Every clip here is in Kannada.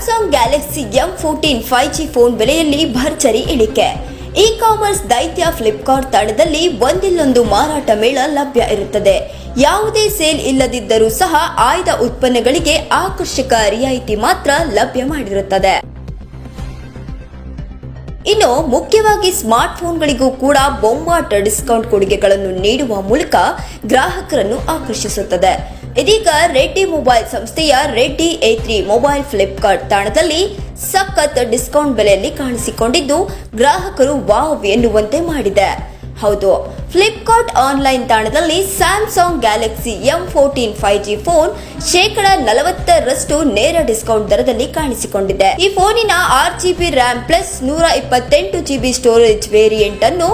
Galaxy M fourteen five G phone ಬೆಲೆಯಲ್ಲಿ ಭರ್ಜರಿ ಇಳಿಕೆ. ಇ ಕಾಮರ್ಸ್ ದೈತ್ಯ ಫ್ಲಿಪ್ಕಾರ್ಟ್ ತಾಣದಲ್ಲಿ ಒಂದಿಲ್ಲೊಂದು ಮಾರಾಟ ಮೇಳ ಲಭ್ಯ ಇರುತ್ತದೆ. ಯಾವುದೇ ಸೇಲ್ ಇಲ್ಲದಿದ್ದರೂ ಸಹ ಆಯ್ದ ಉತ್ಪನ್ನಗಳಿಗೆ ಆಕರ್ಷಕ ರಿಯಾಯಿತಿ ಮಾತ್ರ ಲಭ್ಯ ಮಾಡಿರುತ್ತದೆ. ಇನ್ನು ಮುಖ್ಯವಾಗಿ ಸ್ಮಾರ್ಟ್ ಫೋನ್ಗಳಿಗೂ ಕೂಡ ಬೊಂಬಾಟ ಡಿಸ್ಕೌಂಟ್ ಕೊಡುಗೆಗಳನ್ನು ನೀಡುವ ಮೂಲಕ ಗ್ರಾಹಕರನ್ನು ಆಕರ್ಷಿಸುತ್ತದೆ. ಇದೀಗ ರೆಡ್ಡಿ ಮೊಬೈಲ್ ಸಂಸ್ಥೆಯ Redmi A three mobile Flipkart ತಾಣದಲ್ಲಿ ಸಖತ್ ಡಿಸ್ಕೌಂಟ್ ಬೆಲೆಯಲ್ಲಿ ಕಾಣಿಸಿಕೊಂಡಿದ್ದು ಗ್ರಾಹಕರು ವಾವ್ ಎನ್ನುವಂತೆ ಮಾಡಿದೆ. ಹೌದು ಫ್ಲಿಪ್ಕಾರ್ಟ್ ಆನ್ಲೈನ್ ತಾಣದಲ್ಲಿ Samsung Galaxy M fourteen five G phone ಶೇಕಡ ನಲವತ್ತರಷ್ಟು ನೇರ ಡಿಸ್ಕೌಂಟ್ ದರದಲ್ಲಿ ಕಾಣಿಸಿಕೊಂಡಿದೆ. ಈ ಫೋನಿನ ಆರ್ ಜಿಬಿ ರ್ಯಾಮ್ ಪ್ಲಸ್ ನೂರ ಇಪ್ಪತ್ತೆಂಟು ಜಿಬಿ ಸ್ಟೋರೇಜ್ ವೇರಿಯಂಟ್ ಅನ್ನು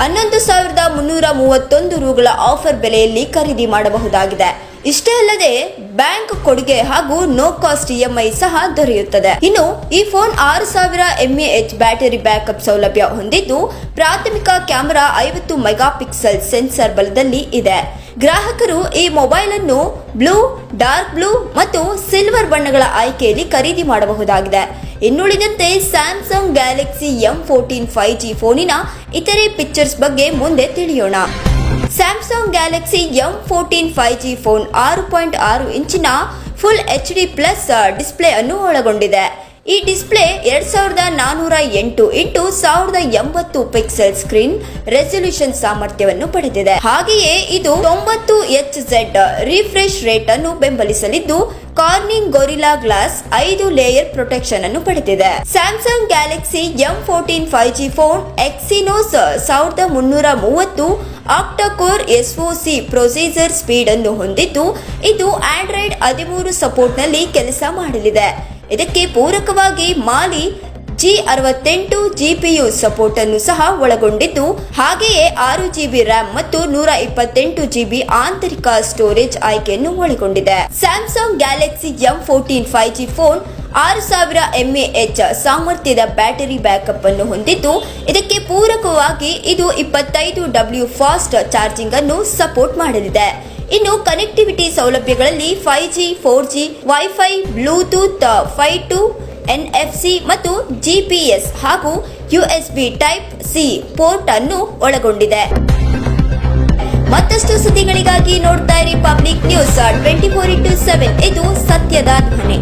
ಹನ್ನೊಂದು ಸಾವಿರದ ಮುನ್ನೂರ ಮೂವತ್ತೊಂದು ರೂಗಳ ಆಫರ್ ಬೆಲೆಯಲ್ಲಿ ಖರೀದಿ ಮಾಡಬಹುದಾಗಿದೆ. ಇಷ್ಟೇ ಅಲ್ಲದೆ ಬ್ಯಾಂಕ್ ಕೊಡುಗೆ ಹಾಗೂ ನೋ ಕಾಸ್ಟ್ ಇಎಂಐ ಸಹ ದೊರೆಯುತ್ತದೆ. ಇನ್ನು ಈ ಫೋನ್ ಆರು ಸಾವಿರ ಎಂಎಎಚ್ ಬ್ಯಾಟರಿ ಬ್ಯಾಕಪ್ ಸೌಲಭ್ಯ ಹೊಂದಿದ್ದು ಪ್ರಾಥಮಿಕ ಕ್ಯಾಮೆರಾ ಐವತ್ತು ಮೆಗಾ ಪಿಕ್ಸೆಲ್ ಸೆನ್ಸರ್ ಬಲದಲ್ಲಿ ಇದೆ. ಗ್ರಾಹಕರು ಈ ಮೊಬೈಲ್ ಅನ್ನು ಬ್ಲೂ, ಡಾರ್ಕ್ ಬ್ಲೂ ಮತ್ತು ಸಿಲ್ವರ್ ಬಣ್ಣಗಳ ಆಯ್ಕೆಯಲ್ಲಿ ಖರೀದಿ ಮಾಡಬಹುದಾಗಿದೆ. ಇನ್ನುಳಿದಂತೆ Samsung Galaxy M fourteen five G ಫೋನಿನ ಇತರೆ ಪಿಕ್ಚರ್ಸ್ ಬಗ್ಗೆ ಮುಂದೆ ತಿಳಿಯೋಣ. Samsung Galaxy M fourteen five G phone ಆರು ಪಾಯಿಂಟ್ ಆರು ಇಂಚಿನ full H D plus display ಅನ್ನು ಒಳಗೊಂಡಿದೆ. ಈ ಡಿಸ್ಪ್ಲೇ ಎರಡ್ ಸಾವಿರದ ನಾನೂರ ಎಂಟು ಇಂಟು ಸಾವಿರದ ಎಂಬತ್ತು ಪಿಕ್ಸೆಲ್ ಸ್ಕ್ರೀನ್ ರೆಸೊಲ್ಯೂಷನ್ ಸಾಮರ್ಥ್ಯವನ್ನು ಪಡೆದಿದೆ. ಹಾಗೆಯೇ ಇದು ತೊಂಬತ್ತು ಎಚ್ ಝೆಡ್ ರಿಫ್ರೆಶ್ ರೇಟ್ ಅನ್ನು ಬೆಂಬಲಿಸಲಿದ್ದು ಕಾರ್ನಿಂಗ್ ಗೊರಿಲ್ಲಾ ಗ್ಲಾಸ್ ಐದು ಲೇಯರ್ ಪ್ರೊಟೆಕ್ಷನ್ ಅನ್ನು ಪಡೆದಿದೆ. Samsung Galaxy M fourteen five G phone Exynos ಸಾವಿರದ ಮುನ್ನೂರ ಮೂವತ್ತು ಆಕ್ಟಾಕೋರ್ ಎಸ್ಒಸಿ ಪ್ರೊಸೀಜರ್ ಸ್ಪೀಡ್ ಅನ್ನು ಹೊಂದಿದ್ದು, ಇದು ಆಂಡ್ರಾಯ್ಡ್ ಹದಿಮೂರು ಸಪೋರ್ಟ್ನಲ್ಲಿ ಕೆಲಸ ಮಾಡಲಿದೆ. ಇದಕ್ಕೆ ಪೂರಕವಾಗಿ ಮಾಲಿ ಜಿ ಅರವತ್ತೆಂಟು ಜಿಪಿಯು ಸಪೋರ್ಟ್ ಅನ್ನು ಸಹ ಒಳಗೊಂಡಿದ್ದು, ಹಾಗೆಯೇ ಆರು ಜಿಬಿ ರ್ಯಾಮ್ ಮತ್ತು ನೂರ ಇಪ್ಪತ್ತೆಂಟು ಜಿಬಿ ಆಂತರಿಕ ಸ್ಟೋರೇಜ್ ಆಯ್ಕೆಯನ್ನು ಒಳಗೊಂಡಿದೆ. Samsung Galaxy M fourteen five G phone ಆರು ಸಾವಿರ ಎಂಎಎಚ್ ಸಾಮರ್ಥ್ಯದ ಬ್ಯಾಟರಿ ಬ್ಯಾಕಪ್ ಅನ್ನು ಹೊಂದಿದ್ದು, ಇದಕ್ಕೆ ಪೂರಕವಾಗಿ ಇದು ಇಪ್ಪತ್ತೈದು ಡಬ್ಲ್ಯೂ ಫಾಸ್ಟ್ ಚಾರ್ಜಿಂಗ್ ಅನ್ನು ಸಪೋರ್ಟ್ ಮಾಡಲಿದೆ. ಇನ್ನು connectivity ಸೌಲಭ್ಯಗಳಲ್ಲಿ five G four G wifi Bluetooth five two NFC ಮತ್ತು ಜಿಪಿಎಸ್ ಹಾಗೂ ಯುಎಸ್ಬಿ ಟೈಪ್ ಸಿ ಪೋರ್ಟ್ ಅನ್ನು ಒಳಗೊಂಡಿದೆ. ಮತ್ತಷ್ಟು ಸುದ್ದಿಗಳಿಗಾಗಿ ನೋಡ್ತಾ ಇರಿ Public News twenty four into seven. ಇದು ಸತ್ಯದ ಧ್ವನಿ.